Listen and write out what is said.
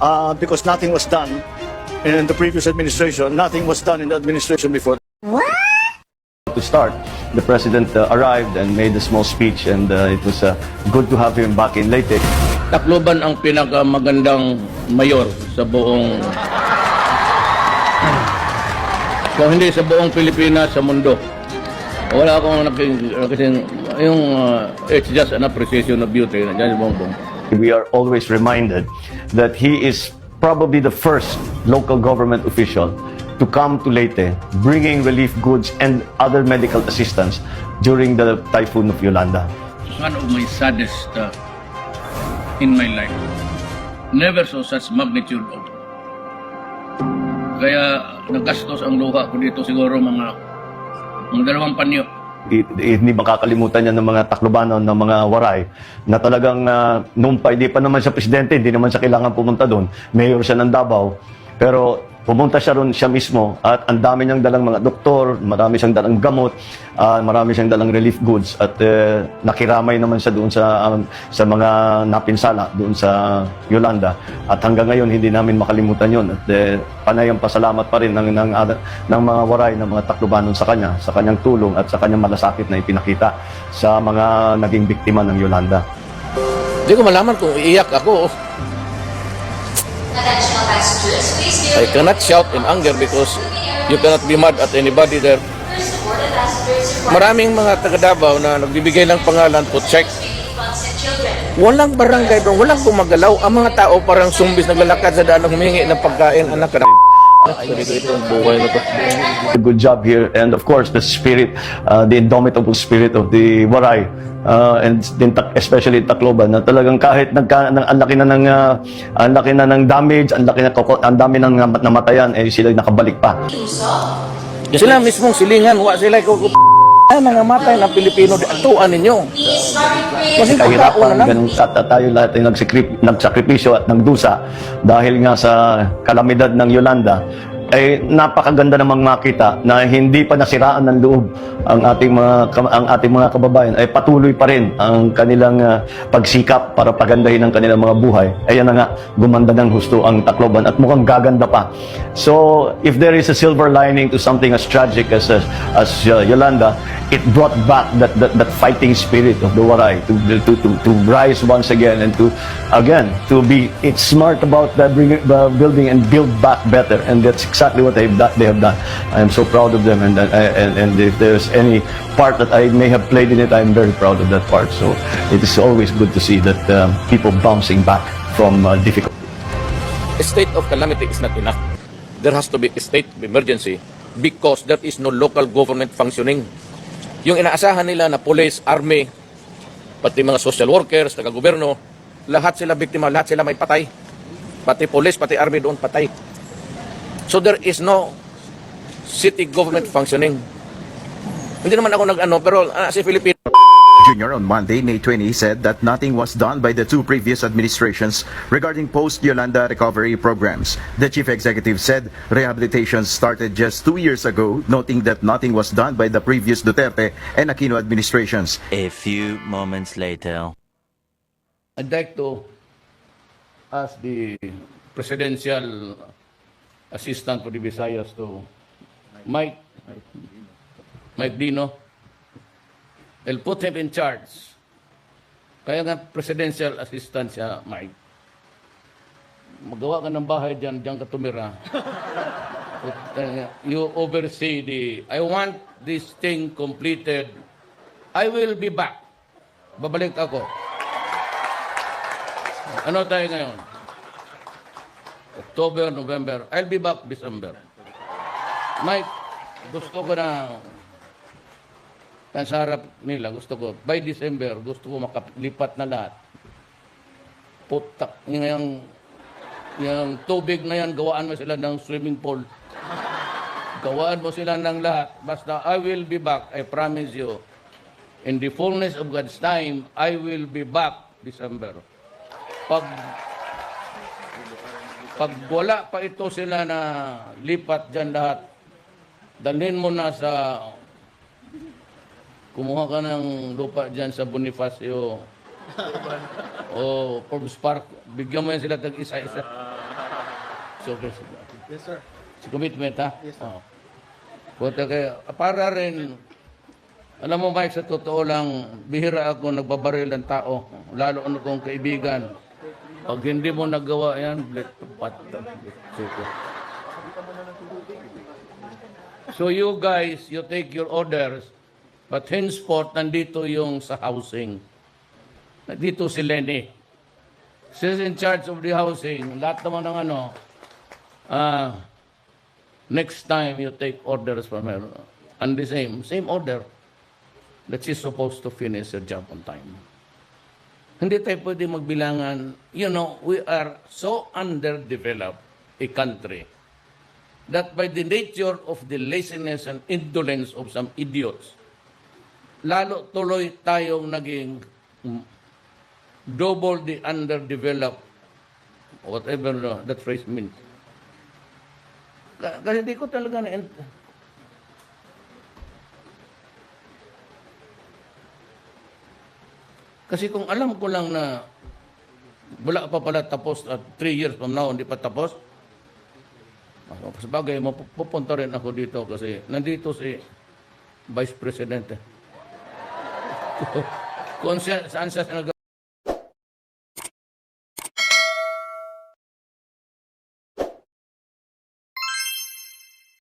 uh, because nothing was done in the previous administration. Nothing was done in the administration before. To start, the president uh, arrived and made a small speech and uh, it was uh, good to have him back in Leyte. Tacloban ang pinakamagandang mayor sa buong kung hindi sa buong Pilipinas sa mundo. Wala akong naking, kasing, yung uh, it's just an appreciation of beauty na dyan yung bongbong. We are always reminded that he is probably the first local government official to come to Leyte bringing relief goods and other medical assistance during the typhoon of Yolanda. One of my saddest uh, in my life. Never saw such magnitude of kaya nagastos ang luha ko dito siguro mga mga dalawang panyo. Hindi makakalimutan yan ng mga Taclobanon, ng mga Waray, na talagang uh, nung pa, hindi pa naman siya presidente, hindi naman siya kailangan pumunta doon. Mayor siya ng Davao. Pero pumunta siya ron siya mismo at ang dami niyang dalang mga doktor, marami siyang dalang gamot, ah, marami siyang dalang relief goods at eh, nakiramay naman siya doon sa um, sa mga napinsala doon sa Yolanda at hanggang ngayon hindi namin makalimutan yon at eh, panay ang pasalamat pa rin ng, ng, ng, ng mga waray ng mga Taclobanon sa kanya sa kanyang tulong at sa kanyang malasakit na ipinakita sa mga naging biktima ng Yolanda. Hindi ko malaman kung iiyak ako. I cannot shout in anger because you cannot be mad at anybody there. Maraming mga taga Davao na nagbibigay ng pangalan to check. Walang barangay walang gumagalaw. Ang mga tao parang zumbis naglalakad sa daan humingi ng pagkain. Anak ka good job here. And of course the spirit uh, the indomitable spirit of the Waray uh, and din especially Tacloban na talagang kahit nagka ng, ang laki na ng uh, ang laki na ng damage ang laki na ang dami ng namat- namatayan eh sila nakabalik pa. Sila mismong silingan, wa sila ko Ah, nangamatay ng Pilipino, atuan ninyo. Kasi kahirapan lang. ganun at tayo lahat ay nagsakrip, nagsakripisyo at nagdusa dahil nga sa kalamidad ng Yolanda ay napakaganda namang makita na hindi pa nasiraan ng loob ang ating mga ang ating mga kababayan ay patuloy pa rin ang kanilang ah, pagsikap para pagandahin ang kanilang mga buhay. Ayan na nga, gumanda ng husto ang Tacloban at mukhang gaganda pa. So, if there is a silver lining to something as tragic as as, uh, Yolanda, it brought back that, that that fighting spirit of the Waray to to to, to rise once again and to again to be it's smart about uh, building and build back better and that's exactly what they've done, they have done. I am so proud of them and and and, if there's any part that I may have played in it, I'm very proud of that part. So it is always good to see that um, people bouncing back from uh, difficult. A state of calamity is not enough. There has to be a state of emergency because there is no local government functioning. Yung inaasahan nila na police, army, pati mga social workers, taga-gobyerno, lahat sila biktima, lahat sila may patay. Pati police, pati army doon patay. So there is no city government functioning. Hindi naman ako nag-ano, pero ah, si Filipino, Jr. on Monday, May 20, said that nothing was done by the two previous administrations regarding post-Yolanda recovery programs. The chief executive said rehabilitation started just two years ago, noting that nothing was done by the previous Duterte and Aquino administrations. A few moments later. I'd like to ask the presidential assistant for the Visayas to Mike, Mike Dino. I'll put him in charge. Kaya nga presidential assistant siya, Mike. Magawa ka ng bahay dyan, dyan ka tumira. But, uh, you oversee the, I want this thing completed. I will be back. Babalik ako. Ano tayo ngayon? October, November. I'll be back December. Mike, gusto ko na sa harap nila, gusto ko, by December, gusto ko makalipat na lahat. Putak, yung, yung tubig na yan, gawaan mo sila ng swimming pool. Gawaan mo sila ng lahat. Basta, I will be back, I promise you. In the fullness of God's time, I will be back December. Pag pag wala pa ito sila na lipat dyan lahat, dalhin mo na sa kumuha ka ng lupa dyan sa Bonifacio o Forbes Park, bigyan mo yan sila tag isa-isa. So, Yes, sir. sa commitment, ha? Yes, sir. Buta kaya, para rin, alam mo, Mike, sa totoo lang, bihira ako nagbabaril ng tao, lalo ano kong kaibigan. Pag hindi mo nagawa yan, blit, pat, So you guys, you take your orders, but henceforth, nandito yung sa housing. Nandito si Lenny. She's in charge of the housing. Lahat naman ng ano, ah, next time you take orders from her, and the same, same order, that she's supposed to finish her job on time. Hindi tayo pwede magbilangan. You know, we are so underdeveloped a country that by the nature of the laziness and indolence of some idiots, lalo tuloy tayong naging mm, double the underdeveloped, whatever that phrase means. Ka- Kasi hindi ko talaga na Kasi kung alam ko lang na wala pa pala tapos at three years from now hindi pa tapos, sa bagay, mapupunta rin ako dito kasi nandito si Vice President. kung saan siya